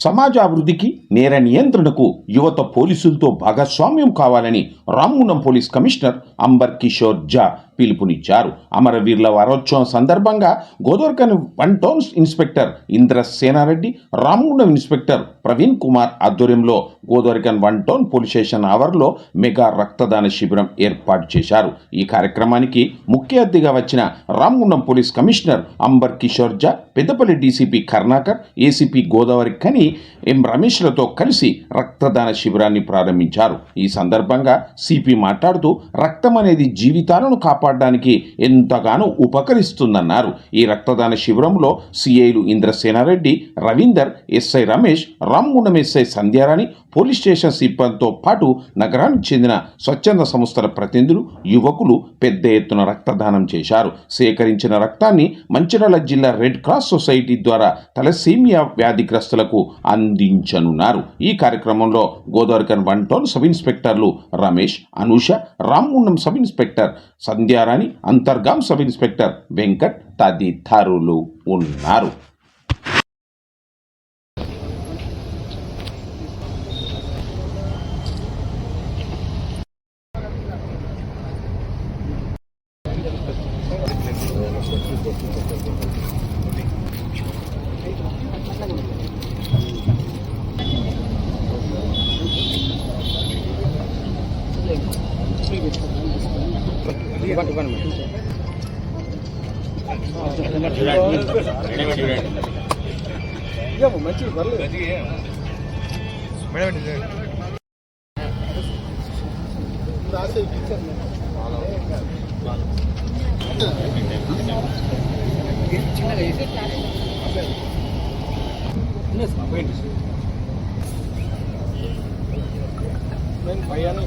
సమాజ అభివృద్ధికి నేర నియంత్రణకు యువత పోలీసులతో భాగస్వామ్యం కావాలని రామ్మునం పోలీస్ కమిషనర్ అంబర్ కిషోర్ జా పిలుపునిచ్చారు. అమరవీరుల వారోత్సవం సందర్భంగా Godavarikhani one town inspector Indra Sena Reddy inspector Praveen Kumar ఆధ్వర్యంలో Godavarikhani one town police station అవర్లో మెగా రక్తదాన శిబిరం ఏర్పాటు చేశారు. ఈ కార్యక్రమానికి ముఖ్య అతిథిగా వచ్చిన Ramagundam police commissioner Amber Kishore Jha Peddapalli DCP Karunakar ACP Godavarikhani M రమేష్లతో కలిసి రక్తదాన శిబిరాన్ని ప్రారంభించారు. ఈ సందర్భంగా సిపి మాట్లాడుతూ రక్తం అనేది జీవితాలను కాపాడడానికి ఎంతగానో ఉపకరిస్తుందన్నారు. ఈ రక్తదాన శిబిరంలో సిఐలు Indrasena Reddy Ravinder SI Ramesh Ramagundam SI Sandhya Rani police station సిబ్బందితో పాటు నగరానికి చెందిన స్వచ్ఛంద సంస్థల ప్రతినిధులు యువకులు పెద్ద ఎత్తున రక్తదానం చేశారు. సేకరించిన రక్తాన్ని మంచిర్యాల జిల్లా రెడ్ క్రాస్ సొసైటీ ద్వారా తలసీమియా వ్యాధిగ్రస్తులకు అందించనున్నారు. ఈ కార్యక్రమంలో గోదావరికన్ వన్ టౌన్ సబ్ ఇన్స్పెక్టర్లు రమేష్ అనూష రామ్గుండం సబ్ ఇన్స్పెక్టర్ సంధ్య అని అంతర్గాం సబ్ ఇన్స్పెక్టర్ వెంకట్ తదితరులు ఉన్నారు. మంచి చిన్నగా వేసి నేను భయాన్ని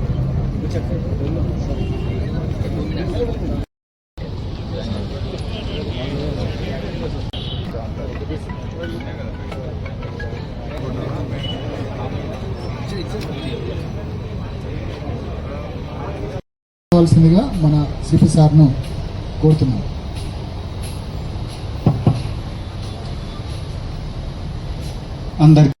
కావాల్సిందిగా మన సిపి సార్ను కోరుతున్నాం. అందరికి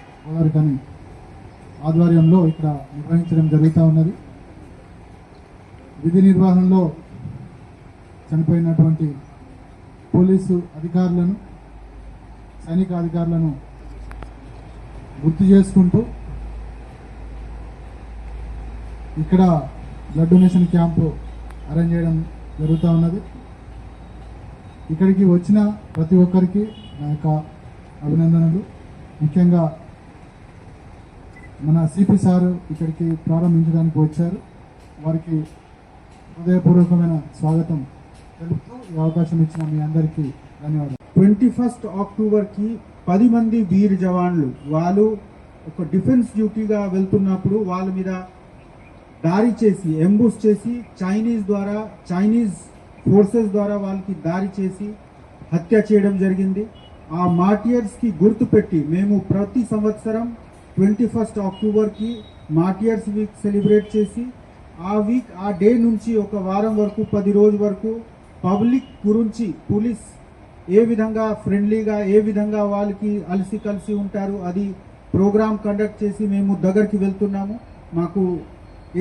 Godavarikhani ఆధ్వర్యంలో ఇక్కడ నిర్వహించడం జరుగుతూ ఉన్నది. విధి నిర్వహణలో చనిపోయినటువంటి పోలీసు అధికారులను సైనిక అధికారులను గుర్తు చేసుకుంటూ ఇక్కడ బ్లడ్ డొనేషన్ క్యాంపు అరేంజ్ చేయడం జరుగుతూ ఉన్నది. ఇక్కడికి వచ్చిన ప్రతి ఒక్కరికి నా యొక్క అభినందనలు. ముఖ్యంగా మన సిపి సార్ ఇక్కడికి ప్రారంభించడానికి వచ్చారు. వారికి హృదయపూర్వకమైన స్వాగతం తెలుపుతూ ఈ అవకాశం ఇచ్చిన మీ అందరికీ ధన్యవాదాలు. ట్వంటీ ఫస్ట్ అక్టోబర్కి పది మంది వీర్ జవాన్లు వాళ్ళు ఒక డిఫెన్స్ డ్యూటీగా వెళ్తున్నప్పుడు వాళ్ళ మీద దారి చేసి ఎంబూస్ చేసి చైనీస్ ద్వారా చైనీస్ ఫోర్సెస్ ద్వారా వాళ్ళకి దారి చేసి హత్య చేయడం జరిగింది. ఆ మార్టియర్స్కి గుర్తుపెట్టి మేము ప్రతి సంవత్సరం ట్వంటీ ఫస్ట్ అక్టోబర్కి మార్టియర్స్ వీక్ సెలబ్రేట్ చేసి ఆ వీక్ ఆ డే నుంచి ఒక వారం వరకు పది రోజు వరకు పబ్లిక్ గురించి పోలీస్ ఏ విధంగా ఫ్రెండ్లీగా ఏ విధంగా వాళ్ళకి అలసి కలిసి ఉంటారు అది ప్రోగ్రామ్ కండక్ట్ చేసి మేము దగ్గరికి వెళ్తున్నాము. మాకు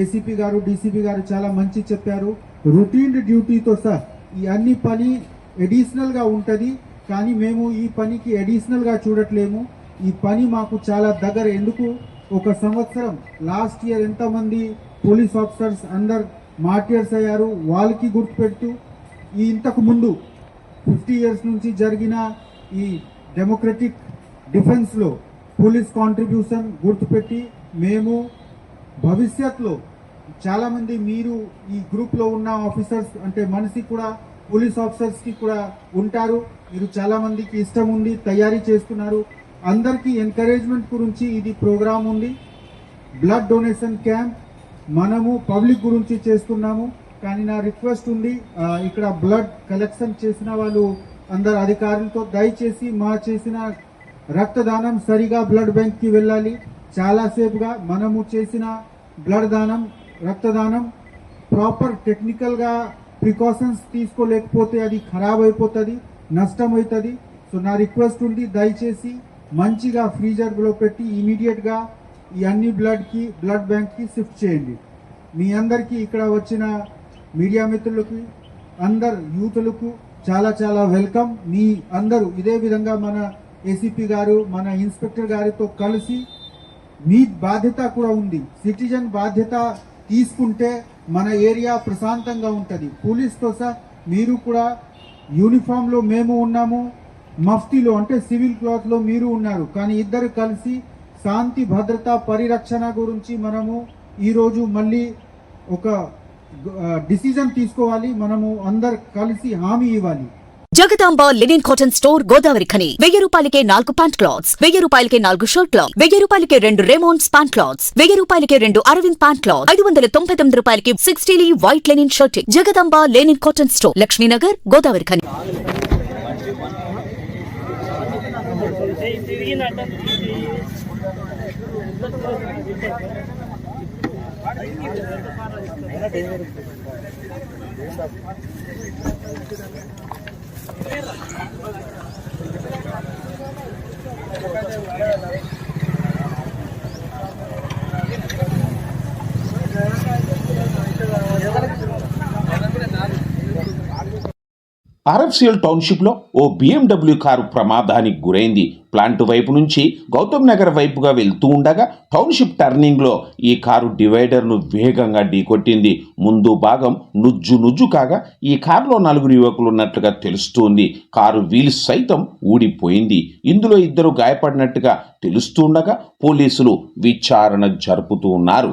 ఏసీపీ గారు డీసీపీ గారు చాలా మంచి చెప్పారు. రొటీన్ డ్యూటీతో సార్ ఈ అన్ని పని అడిషనల్గా ఉంటుంది కానీ మేము ఈ పనికి అడిషనల్గా చూడట్లేము. ఈ పని మాకు చాలా దగ్గర. ఎందుకు? ఒక సంవత్సరం లాస్ట్ ఇయర్ ఎంతమంది పోలీస్ ఆఫీసర్స్ అందరు మార్టియర్స్ అయ్యారు? వాళ్ళకి గుర్తుపెడుతూ ఈ ఇంతకు ముందు ఫిఫ్టీ ఇయర్స్ నుంచి జరిగిన ఈ డెమోక్రటిక్ డిఫెన్స్లో పోలీస్ కాంట్రిబ్యూషన్ గుర్తుపెట్టి మేము భవిష్యత్తులో చాలామంది మీరు ఈ గ్రూప్లో ఉన్న ఆఫీసర్స్ అంటే మనిషి కూడా పోలీస్ ఆఫీసర్స్కి కూడా ఉంటారు. మీరు చాలామందికి ఇష్టం ఉంది తయారీ చేస్తున్నారు. అందరికీ ఎంకరేజ్మెంట్ గురించి ఇది ప్రోగ్రాం ఉంది. బ్లడ్ డొనేషన్ క్యాంప్ మనము పబ్లిక్ గురించి చేస్తున్నాము. కానీ నా రిక్వెస్ట్ ఉంది ఇక్కడ బ్లడ్ కలెక్షన్ చేసిన వాళ్ళు అందరు అధికారులతో దయచేసి మా చేసిన రక్తదానం సరిగా బ్లడ్ బ్యాంక్కి వెళ్ళాలి. చాలాసేపుగా మనము చేసిన బ్లడ్ దానం రక్తదానం ప్రాపర్ టెక్నికల్గా ప్రికాషన్స్ తీసుకోలేకపోతే అది ఖరాబ్ అయిపోతుంది నష్టం అవుతుంది సో నా రిక్వెస్ట్ ఉంది దయచేసి మంచిగా ఫ్రీజర్లో పెట్టి ఇమీడియట్గా ఈ అన్ని బ్లడ్కి బ్లడ్ బ్యాంక్కి షిఫ్ట్ చేయండి. మీ అందరికీ ఇక్కడ వచ్చిన మీడియా మిత్రులకి అందరు యూతులకు చాలా చాలా వెల్కమ్ మీ అందరూ ఇదే విధంగా మన ఏసీపీ గారు మన ఇన్స్పెక్టర్ గారితో కలిసి మీ బాధ్యత కూడా ఉంది. సిటిజన్ బాధ్యత తీసుకుంటే మన ఏరియా ప్రశాంతంగా ఉంటుంది. పోలీస్తో సహా మీరు కూడా యూనిఫామ్లో మేము ఉన్నాము. మఫ్తీలో అంటే సివిల్ క్లాత్లో మీరు ఉన్నారు. కానీ ఇద్దరు కలిసి శాంతి భద్రత పరిరక్షణ గురించి మనము ఈరోజు మళ్ళీ ఒక డిసిజన్ తీసుకోవాలి. మనము అందరు కలిసి హామీ ఇవ్వాలి. Jagadamba linen cotton store Godavarikhani. వెయ్యి రూపాయలకే నాలుగు ప్యాంట్ క్లాత్స్ వెయ్యి రూపాయలకే నాలుగు షర్ట్ క్లాత్ వెయ్యి రూపాయలకే రెండు రేమోన్స్ ప్యాంట్ క్లాత్స్ వెయ్యి రూపాయలకే రెండు అరవింద్ ప్యాంట్ క్లాత్ ఐదు వందల తొంభై తొమ్మిది రూపాయలకి sixty white linen shirt. Jagadamba linen cotton store Lakshminagar Godavarikhani. జరిగిందంటే Thank you. ఆర్ఎఫ్సిఎల్ టౌన్షిప్లో ఓ బీఎండబ్ల్యూ కారు ప్రమాదానికి గురైంది. ప్లాంట్ వైపు నుంచి గౌతమ్ నగర్ వైపుగా వెళ్తూ ఉండగా టౌన్షిప్ టర్నింగ్లో ఈ కారు డివైడర్ను వేగంగా ఢీకొట్టింది. ముందు భాగం నుజ్జు నుజ్జు కాగా ఈ కారులో నలుగురు యువకులు ఉన్నట్లుగా తెలుస్తోంది. కారు వీల్స్ సైతం ఊడిపోయింది. ఇందులో ఇద్దరు గాయపడినట్టుగా తెలుస్తుండగా పోలీసులు విచారణ జరుపుతూ ఉన్నారు.